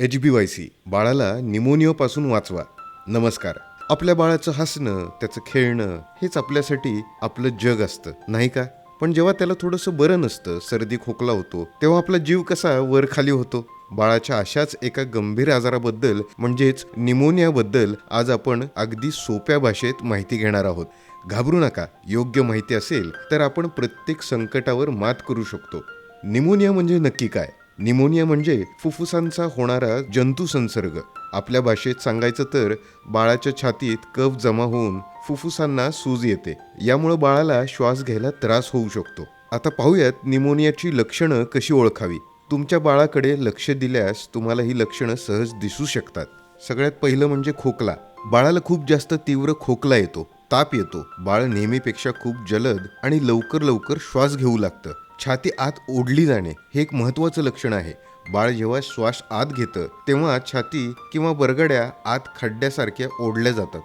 H बी Y C. बाळाला निमोनियापासून वाचवा. नमस्कार. आपल्या बाळाचं हसणं त्याचं खेळणं हेच आपल्यासाठी आपलं जग असतं नाही का? पण जेव्हा त्याला थोडंसं बरं नसतं सर्दी खोकला होतो तेव्हा आपला जीव कसा वर खाली होतो? बाळाच्या अशाच एका गंभीर आजाराबद्दल म्हणजेच निमोनियाबद्दल आज आपण अगदी सोप्या भाषेत माहिती घेणार आहोत. घाबरू नका. योग्य माहिती असेल तर आपण प्रत्येक संकटावर मात करू शकतो. निमोनिया म्हणजे नक्की काय? निमोनिया म्हणजे फुफ्फुसांचा होणारा जंतू संसर्ग. आपल्या भाषेत सांगायचं तर बाळाच्या छातीत कफ जमा होऊन फुफ्फुसांना सूज येते. यामुळे बाळाला श्वास घ्यायला त्रास होऊ शकतो. आता पाहूयात निमोनियाची लक्षणं कशी ओळखावी? तुमच्या बाळाकडे लक्ष दिल्यास तुम्हाला ही लक्षणं सहज दिसू शकतात. सगळ्यात पहिलं म्हणजे खोकला. बाळाला खूप जास्त तीव्र खोकला येतो. ताप येतो. बाळ नेहमीपेक्षा खूप जलद आणि लवकर लवकर श्वास घेऊ लागतं. छाती आत ओढली जाणे हे एक महत्त्वाचं लक्षण आहे. बाळ जेव्हा श्वास आत घेतं तेव्हा छाती किंवा बरगड्या आत खड्ड्यासारख्या ओढल्या जातात.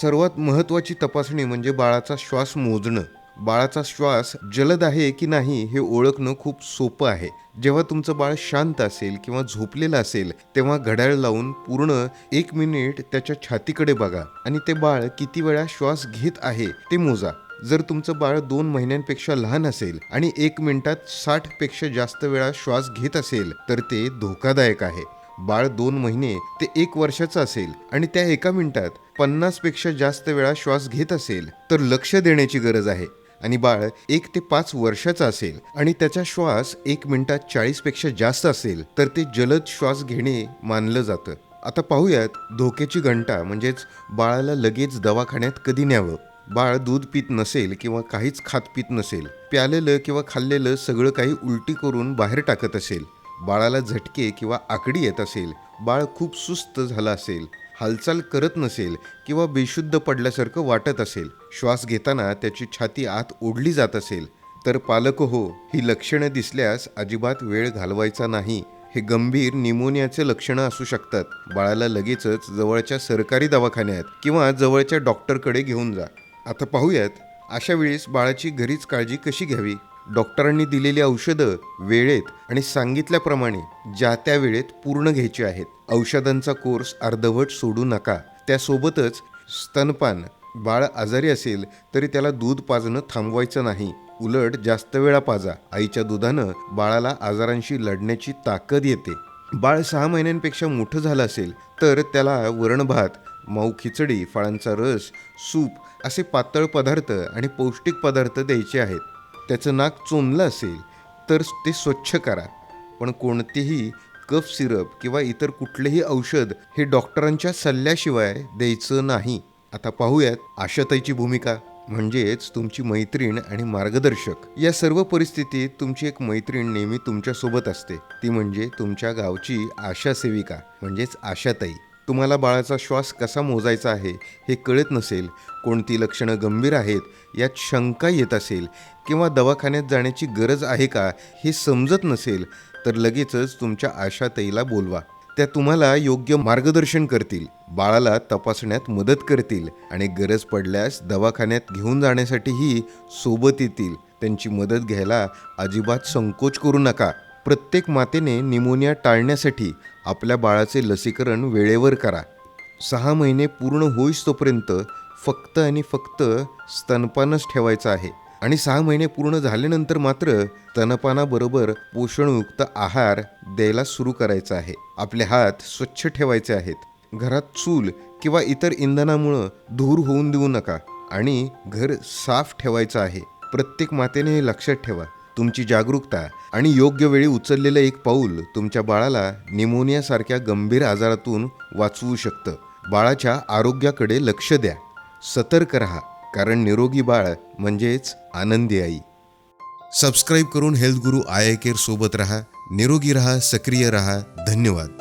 सर्वात महत्त्वाची तपासणी म्हणजे बाळाचा श्वास मोजणं. बाळाचा श्वास जलद आहे की नाही हे ओळखणं खूप सोपं आहे. जेव्हा तुमचं बाळ शांत असेल किंवा झोपलेलं असेल तेव्हा घड्याळ लावून पूर्ण एक मिनिट त्याच्या छातीकडे बघा आणि ते बाळ किती वेळा श्वास घेत आहे ते मोजा. जर तुमचं बाळ दोन महिन्यांपेक्षा लहान असेल आणि एक मिनिटात साठपेक्षा जास्त वेळा श्वास घेत असेल तर ते धोकादायक आहे. बाळ दोन महिने ते एक वर्षाचं असेल आणि त्या एका मिनिटात पन्नासपेक्षा जास्त वेळा श्वास घेत असेल तर लक्ष देण्याची गरज आहे. आणि बाळ एक ते पाच वर्षाचा असेल आणि त्याचा श्वास एक मिनिटात चाळीसपेक्षा जास्त असेल तर ते जलद श्वास घेणे मानलं जातं. आता पाहूयात धोक्याची घंटा म्हणजेच बाळाला लगेच दवाखान्यात कधी न्यावं? बाळ दूध पित नसेल किंवा काहीच खात पित नसेल प्यालेलं किंवा खाल्लेलं सगळं काही उलटी करून बाहेर टाकत असेल बाळाला झटके किंवा आकडी येत असेल बाळ खूप सुस्त झालं असेल हालचाल करत नसेल किंवा बेशुद्ध पडल्यासारखं वाटत असेल श्वास घेताना त्याची छाती आत ओढली जात असेल तर पालक हो ही लक्षणं दिसल्यास अजिबात वेळ घालवायचा नाही. हे गंभीर निमोनियाचे लक्षणं असू शकतात. बाळाला लगेचच जवळच्या सरकारी दवाखान्यात किंवा जवळच्या डॉक्टरकडे घेऊन जा. आता पाहूयात अशा वेळेस बाळाची घरीच काळजी कशी घ्यावी? डॉक्टरांनी दिलेली औषधं वेळेत आणि सांगितल्याप्रमाणे ज्या त्या वेळेत पूर्ण घ्यायची आहेत. औषधांचा कोर्स अर्धवट सोडू नका. त्यासोबतच स्तनपान बाळ आजारी असेल तरी त्याला दूध पाजणं थांबवायचं नाही. उलट जास्त वेळा पाजा. आईच्या दुधानं बाळाला आजारांशी लढण्याची ताकद येते. बाळ सहा महिन्यांपेक्षा मोठं झालं असेल तर त्याला वरण भात मऊ खिचडी फळांचा रस सूप असे पातळ पदार्थ आणि पौष्टिक पदार्थ द्यायचे आहेत. त्याचं नाक चोंदलं असेल तर ते स्वच्छ करा. पण कोणतेही कफ सिरप किंवा इतर कुठलेही औषध हे डॉक्टरांच्या सल्ल्याशिवाय द्यायचं नाही. आता पाहूयात आशाताईची भूमिका. म्हणजेच तुमची मैत्रीण आणि मार्गदर्शक. या सर्व परिस्थितीत तुमची एक मैत्रीण नेहमी तुमच्यासोबत असते. ती म्हणजे तुमच्या गावची आशा सेविका म्हणजेच आशाताई. तुम्हाला बाळाचा श्वास कसा मोजायचा आहे हे कळत नसेल कोणती लक्षणं गंभीर आहेत यात शंका येत असेल किंवा दवाखान्यात जाण्याची गरज आहे का हे समजत नसेल तर लगेचच तुमच्या आशाताईला बोलवा. त्या तुम्हाला योग्य मार्गदर्शन करतील बाळाला तपासण्यात मदत करतील आणि गरज पडल्यास दवाखान्यात घेऊन जाण्यासाठीही सोबत येतील. त्यांची मदत घ्यायला अजिबात संकोच करू नका. प्रत्येक मातेने निमोनिया टाळण्यासाठी आपल्या बाळाचे लसीकरण वेळेवर करा. सहा महिने पूर्ण होईस तोपर्यंत फक्त आणि फक्त स्तनपानच ठेवायचं आहे. आणि सहा महिने पूर्ण झाल्यानंतर मात्र स्तनपानाबरोबर पोषणयुक्त आहार द्यायला सुरू करायचा आहे. आपले हात स्वच्छ ठेवायचे आहेत. घरात चूल किंवा इतर इंधनामुळं धूर होऊन देऊ नका. आणि घर साफ ठेवायचं आहे. प्रत्येक मातेने हे लक्षात ठेवा. तुमची जागरूकता आणि योग्य वेळी उचललेलं एक पाऊल तुमच्या बाळाला निमोनियासारख्या गंभीर आजारातून वाचवू शकतं. बाळाच्या आरोग्याकडे लक्ष द्या. सतर्क रहा कारण निरोगी बाळ म्हणजेच आनंदी आई. सबस्क्राईब करून health Guru I I care सोबत रहा. निरोगी रहा सक्रिय रहा. धन्यवाद.